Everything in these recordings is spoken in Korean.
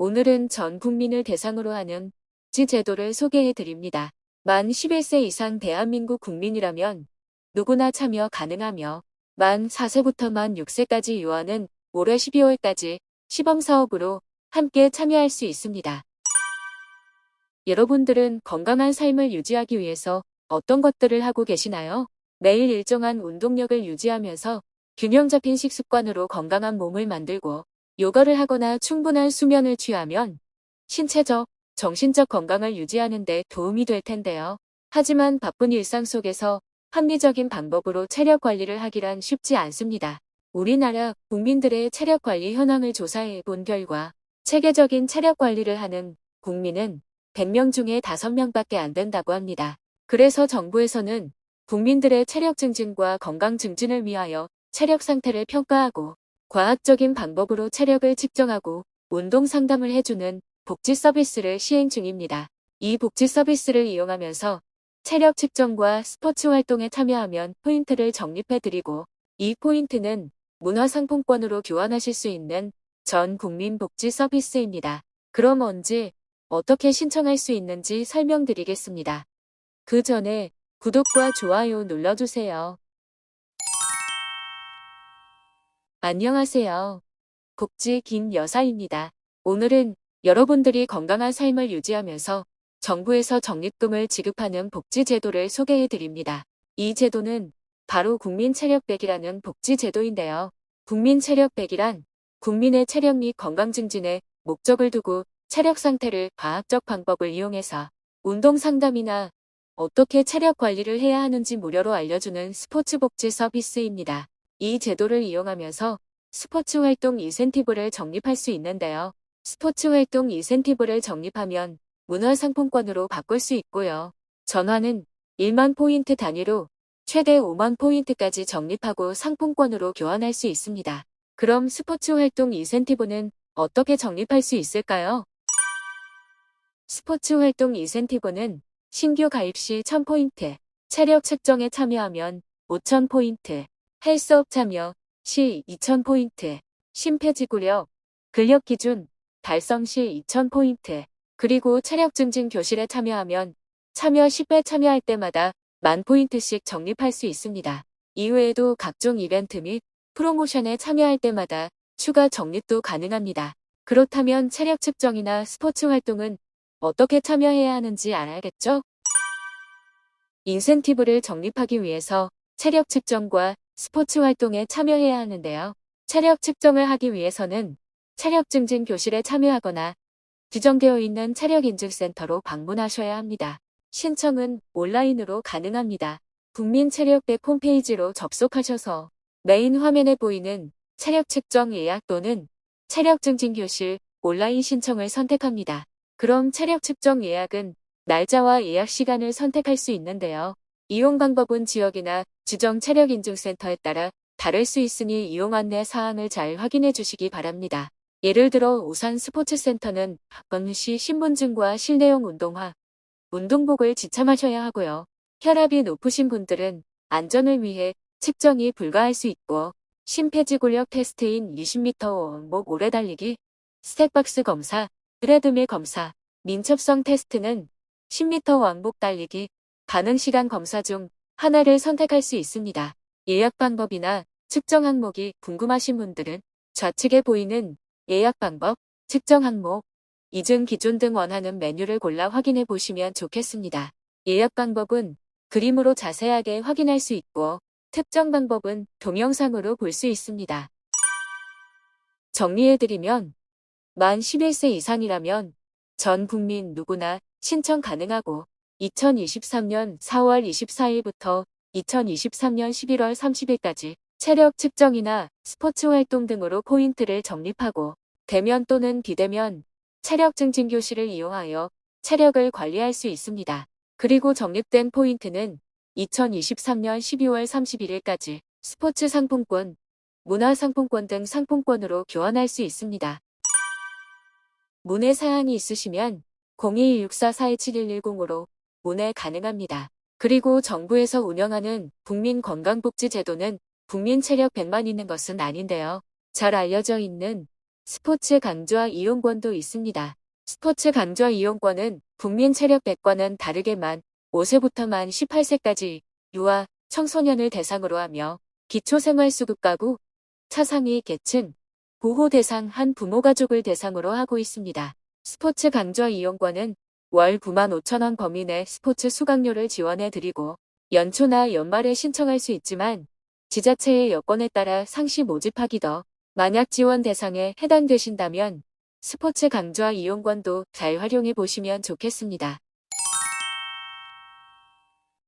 오늘은 전 국민을 대상으로 하는 복지 제도를 소개해 드립니다. 만 11세 이상 대한민국 국민이라면 누구나 참여 가능하며 만 4세부터 만 6세까지 유아는 올해 12월까지 시범사업으로 함께 참여할 수 있습니다. 여러분들은 건강한 삶을 유지하기 위해서 어떤 것들을 하고 계시나요? 매일 일정한 운동력을 유지하면서 균형 잡힌 식습관으로 건강한 몸을 만들고 요가를 하거나 충분한 수면을 취하면 신체적, 정신적 건강을 유지하는 데 도움이 될 텐데요. 하지만 바쁜 일상 속에서 합리적인 방법으로 체력 관리를 하기란 쉽지 않습니다. 우리나라 국민들의 체력 관리 현황을 조사해 본 결과 체계적인 체력 관리를 하는 국민은 100명 중에 5명밖에 안 된다고 합니다. 그래서 정부에서는 국민들의 체력 증진과 건강 증진을 위하여 체력 상태를 평가하고 과학적인 방법으로 체력을 측정하고 운동 상담을 해주는 복지 서비스를 시행 중입니다. 이 복지 서비스를 이용하면서 체력 측정과 스포츠 활동에 참여하면 포인트를 적립해드리고 이 포인트는 문화상품권으로 교환하실 수 있는 전 국민 복지 서비스입니다. 그럼 언제 어떻게 신청할 수 있는지 설명드리겠습니다. 그 전에 구독과 좋아요 눌러주세요. 안녕하세요. 복지 김 여사입니다. 오늘은 여러분들이 건강한 삶을 유지하면서 정부에서 적립금을 지급하는 복지 제도를 소개해 드립니다. 이 제도는 바로 국민체력백이라는 복지 제도인데요. 국민체력백이란 국민의 체력 및 건강 증진에 목적을 두고 체력 상태를 과학적 방법을 이용해서 운동 상담이나 어떻게 체력 관리를 해야 하는지 무료로 알려주는 스포츠 복지 서비스입니다. 이 제도를 이용하면서 스포츠 활동 인센티브를 적립할 수 있는데요. 스포츠 활동 인센티브를 적립하면 문화상품권으로 바꿀 수 있고요. 전화는 1만 포인트 단위로 최대 5만 포인트까지 적립하고 상품권으로 교환할 수 있습니다. 그럼 스포츠 활동 인센티브는 어떻게 적립할 수 있을까요? 스포츠 활동 인센티브는 신규 가입 시 1000포인트, 체력 측정에 참여하면 5000포인트, 헬스업 참여 시 2000포인트, 심폐지구력, 근력 기준 달성 시 2000포인트, 그리고 체력 증진 교실에 참여하면 참여 10회 참여할 때마다 만 포인트씩 적립할 수 있습니다. 이외에도 각종 이벤트 및 프로모션에 참여할 때마다 추가 적립도 가능합니다. 그렇다면 체력 측정이나 스포츠 활동은 어떻게 참여해야 하는지 알아야겠죠? 인센티브를 적립하기 위해서 체력 측정과 스포츠 활동에 참여해야 하는데요. 체력 측정을 하기 위해서는 체력 증진 교실에 참여하거나 지정되어 있는 체력인증센터로 방문하셔야 합니다. 신청은 온라인으로 가능합니다. 국민체력백 홈페이지로 접속하셔서 메인 화면에 보이는 체력 측정 예약 또는 체력 증진 교실 온라인 신청을 선택합니다. 그럼 체력 측정 예약은 날짜와 예약 시간을 선택할 수 있는데요. 이용 방법은 지역이나 지정 체력 인증센터에 따라 다를 수 있으니 이용 안내 사항을 잘 확인해 주시기 바랍니다. 예를 들어 우산 스포츠센터는 박건시 신분증과 실내용 운동화, 운동복을 지참하셔야 하고요. 혈압이 높으신 분들은 안전을 위해 측정이 불가할 수 있고 심폐지구력 테스트인 20m 원목 오래 달리기, 스택박스 검사, 트레드밀 검사, 민첩성 테스트는 10m 왕복 달리기, 가능시간 검사 중 하나를 선택할 수 있습니다. 예약 방법이나 측정 항목이 궁금하신 분들은 좌측에 보이는 예약 방법, 측정 항목, 이중 기준 등 원하는 메뉴를 골라 확인해 보시면 좋겠습니다. 예약 방법은 그림으로 자세하게 확인할 수 있고 특정 방법은 동영상으로 볼 수 있습니다. 정리해드리면 만 11세 이상이라면 전 국민 누구나 신청 가능하고 2023년 4월 24일부터 2023년 11월 30일까지 체력 측정이나 스포츠 활동 등으로 포인트를 적립하고 대면 또는 비대면 체력 증진 교실을 이용하여 체력을 관리할 수 있습니다. 그리고 적립된 포인트는 2023년 12월 31일까지 스포츠 상품권, 문화 상품권 등 상품권으로 교환할 수 있습니다. 문의 사항이 있으시면 0264-427-110으로 문의 가능합니다. 그리고 정부에서 운영하는 국민 건강복지제도는 국민 체력 100만 있는 것은 아닌데요. 잘 알려져 있는 스포츠 강좌 이용권도 있습니다. 스포츠 강좌 이용권은 국민 체력 100과는 다르게 만 5세부터 만 18세까지 유아, 청소년을 대상으로 하며 기초생활수급 가구, 차상위 계층, 보호 대상 한 부모 가족을 대상으로 하고 있습니다. 스포츠 강좌 이용권은 월 9만 5천 원 범위 내 스포츠 수강료를 지원해 드리고 연초나 연말에 신청할 수 있지만 지자체의 여건에 따라 상시 모집하기 더 만약 지원 대상에 해당되신다면 스포츠 강좌 이용권도 잘 활용해 보시면 좋겠습니다.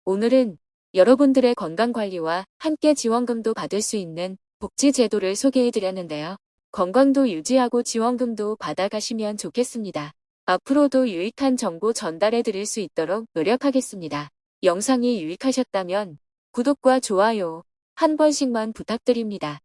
오늘은 여러분들의 건강관리와 함께 지원금도 받을 수 있는 복지제도를 소개해 드렸는데요. 건강도 유지하고 지원금도 받아가시면 좋겠습니다. 앞으로도 유익한 정보 전달해 드릴 수 있도록 노력하겠습니다. 영상이 유익하셨다면 구독과 좋아요 한 번씩만 부탁드립니다.